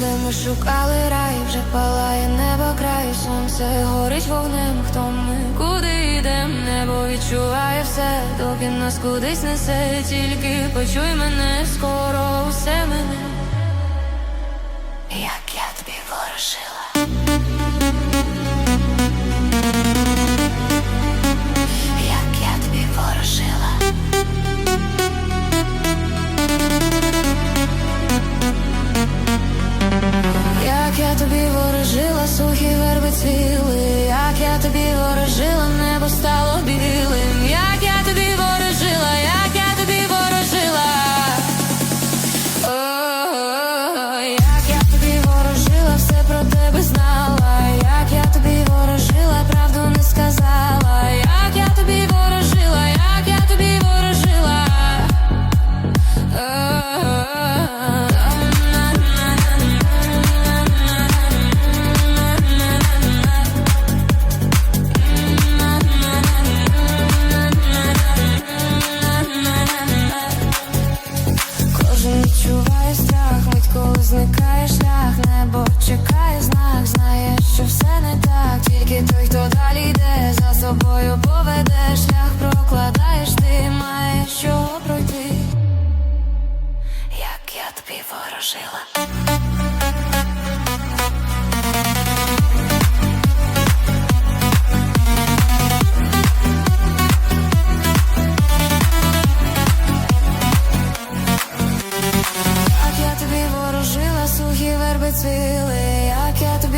Де ми шукали рай, вже палає небо краю, сонце горить вогнем, хто ми, куди йдем, небо відчуває все, доки нас кудись несе, тільки почуй мене, скоро усе мене, як небо стало білим, відчуває страх, мить коли зникає шлях, небо чекає знак, знає, що все не так, тільки той, хто далі йде, за собою поведе, шлях прокладаєш, ти маєш що пройти, як я тобі ворожила. Жила сухі верби цвіли, як я тобі.